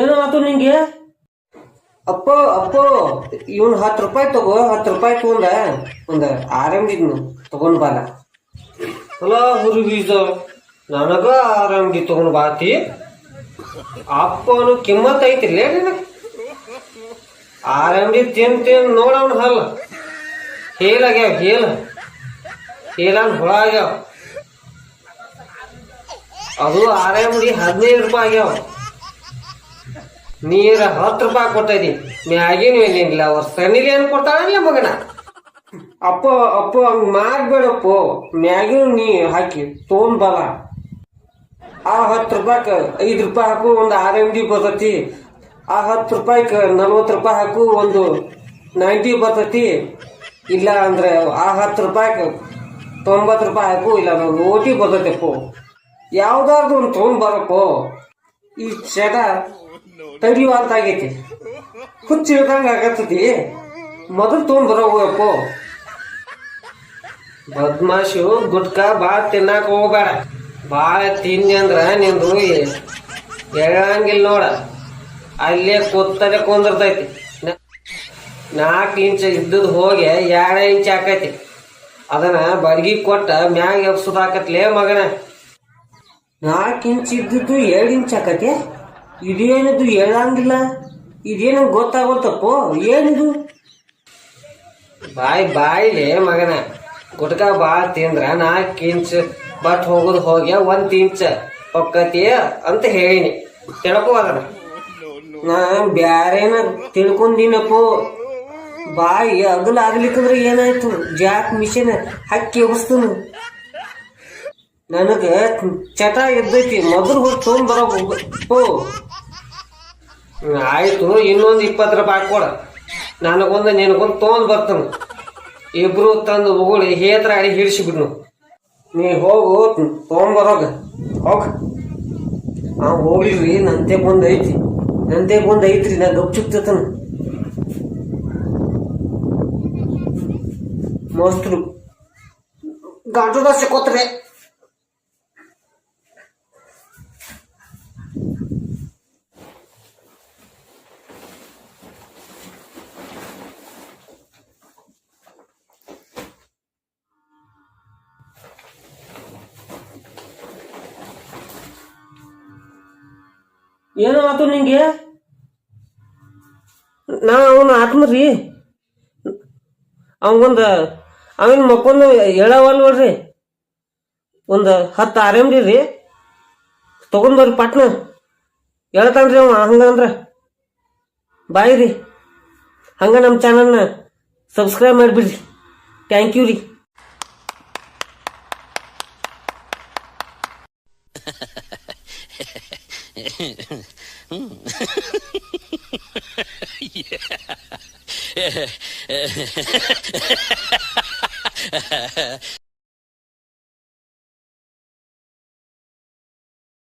ಏನೋ ಆತು ನಿಂಗೆ? ಅಪ್ಪ ಅಪ್ಪ ಇವನ್ ಹತ್ತು ರೂಪಾಯಿ ತಗೋ ಹತ್ತು ರೂಪಾಯಿ ತಗೊಂಡ. ಒಂದ ಆರಂಭಿದ್ನು ತಗೊಂಡ್ ಬಾಲ. ಅಲ್ಲ ಬೀಜ ನನಗ ಆರಂಭಿ ತಗೊಂಡ್ ಬಾತಿ ಅಪ್ಪನು ಕಿಮ್ಮತ್ ಐತಿಲ್ಲ ನಿನಗ? ಆರಂಭಿ ತಿನ್ ತಿನ್ ನೋಡವನ್ ಹಲ್ಲ. ಹೇಲಾಗ್ಯಾವ ಹೇಲ. ಹೇಲನ್ ಹುಳ ಆಗ್ಯಾವ. ಅದು ಆರಂಭಿ ಹದಿನೈದು ರೂಪಾಯಿ ಆಗ್ಯಾವ. ನೀರ ಹತ್ತು ರೂಪಾಯಿ ಕೊಟ್ಟೈತಿ ಮ್ಯಾಗಿನ ಏನಿಲ್ಲ ಅವ್ರ ಸಣ್ಣಿಗೆ ಏನು ಕೊಡ್ತಾಳಲ್ಲ ಮಗನ? ಅಪ್ಪ ಅಪ್ಪ, ಹಂಗ್ ಮಾಡ್ಬೇಡಪ್ಪ. ಮ್ಯಾಗಿನ ನೀ ಹಾಕಿ ತೋನ್ ಬಲ ಆ ಹತ್ತು ರೂಪಾಯಿ ಐದು ರೂಪಾಯಿ ಹಾಕು, ಒಂದು ಆರ್ ಎಂ ಡಿ ಬರ್ತತಿ. ಆ ಹತ್ತು ರೂಪಾಯಿಕ ನಲ್ವತ್ತು ರೂಪಾಯಿ ಹಾಕು, ಒಂದು ನೈಂಟಿ ಬರ್ತೈತಿ. ಇಲ್ಲ ಅಂದ್ರೆ ಆ ಹತ್ತು ರೂಪಾಯಿಕ ತೊಂಬತ್ತು ರೂಪಾಯಿ ಹಾಕು, ಇಲ್ಲ ನೋಟಿ ಓಟಿ ಅಪ್ಪ ಯಾವ್ದಾದ್ರು ಒಂದು ತೊಗೊಂಡ್ ಬರಪ್ಪ. ಈ ಚಟ ತಡಿಯುವಂತಾಗೈತಿ ಹುಚ್ಚ ಹಿಡ್ದಂಗ ಆಗತ್ತತಿ ಮೊದಲು ತೊಗೊಂಡ್ ಬರೋವಪ್ಪ ಬದ್ಮಾಶು, ಗುಟ್ಕ ಭಾಳ ತಿನ್ನಾಕ ಹೋಗ್ಬೇಡ. ಭಾಳ ತಿಂದಿ ಅಂದ್ರ ನಿಂದು ಎಳಂಗಿಲ್ಲ ನೋಡ. ಅಲ್ಲೇ ಕೂತಲೆ ಕುಂದಿರ್ತೈತಿ. ನಾಲ್ಕು ಇಂಚ್ ಇದ್ದದ್ ಹೋಗಿ ಎರಡು ಇಂಚ್ ಹಾಕೈತಿ ಅದನ್ನ ಬಡ್ಗಿ ಕೊಟ್ಟ ಮ್ಯಾಗ ಎಬ್ಸುದಾಕತ್ಲೇ ಮಗನ. ನಾಲ್ಕು ಇಂಚ್ ಇದ್ದದ್ದು ಎರಡು ಇಂಚ್ ಆಕತಿ ಇದೇನದು ಹೇಳಂಗಿಲ್ಲ? ಇದೇನು ಗೊತ್ತಾಗುತ್ತಪ್ಪೋ ಏನಿದು? ಬಾಯಿ ಬಾಯಿಲೆ ಮಗನ. ಗುಟ್ಕ ಭಾಳ ತಿಂದ್ರ ನಾಲ್ಕು ಇಂಚ್ ಬಟ್ ಹೋಗುದು ಹೋಗ್ಯ ಒಂದ್ ಇಂಚ್. ಒಕ್ಕತಿಯ ಅಂತ ಹೇಳಿನಿ. ತಿಳ್ಕೊ ಅದನ್ನ ನಾ ಬ್ಯಾರೇನ ತಿಳ್ಕೊಂಡಿನಪ್ಪೋ. ಬಾಯಿ ಅಗಲ ಆಗ್ಲಿಕ್ಕಂದ್ರೆ ಏನಾಯ್ತು? ಜಾಕ್ ಮಿಷಿನ್ ಹಕ್ಕಿ ಎಬ್ಸ್ತನು ನನಗ ಚಟ ಇದ್ದೈತಿ, ಮೊದಲು ಹೋಗಿ ತೊಗೊಂಡ್ ಬರೋ ಆಯ್ತು, ಇನ್ನೊಂದು ಇಪ್ಪತ್ತು ರೂಪಾಯಿ ಕೊಡ. ನನಗೊಂದು, ನಿನಗೊಂದು ತೊಗೊಂಡ್ ಬರ್ತಾನ. ಇಬ್ರು ತಂದು ಹೋಗಿ ಹೇತ್ರ ಆಡಿ ಹಿಡಿಸಿಬಿಡ್ನು. ನೀ ಹೋಗು ತೊಗೊಂಬರೋಗ ಹೋಗ. ಆ ಹೋಗ್ಲಿರಿ ನಂತೆ ಬಂದ್ ಐತಿ. ನಂತೆ ಬಂದ್ ಐತ್ರಿ, ನಾ ಗಪ್ ಚುಕ್ತತನ ಮಸ್ತ್ರು. ಗಂಟದ ಸಿಕ್ಕೋತ್ರೆ ಏನೋ ಆತು ನಿಂಗೆ? ನಾ ಅವನು ಆತ್ಮರಿ ಅವಂಗೊಂದ, ಅವನ ಮಕ್ಕೊಂದು ಹೇಳವಲ್ ನೋಡ್ರಿ. ಒಂದು ಹತ್ತು ಆರ್ ಎಂ ಡಿ ರೀ. ತಗೊಂಡ್ಬರ್ರಿ ಪಟ್ನ. ಹೇಳ್ತಾನ್ರಿ ಅವ ಹಂಗಂದ್ರ ಬಾಯ್ ರೀ. ಹಂಗ ನಮ್ಮ ಚಾನಲ್ನ ಸಬ್ಸ್ಕ್ರೈಬ್ ಮಾಡಿಬಿಡ್ರಿ. ಥ್ಯಾಂಕ್ ಯು ರೀ. yeah.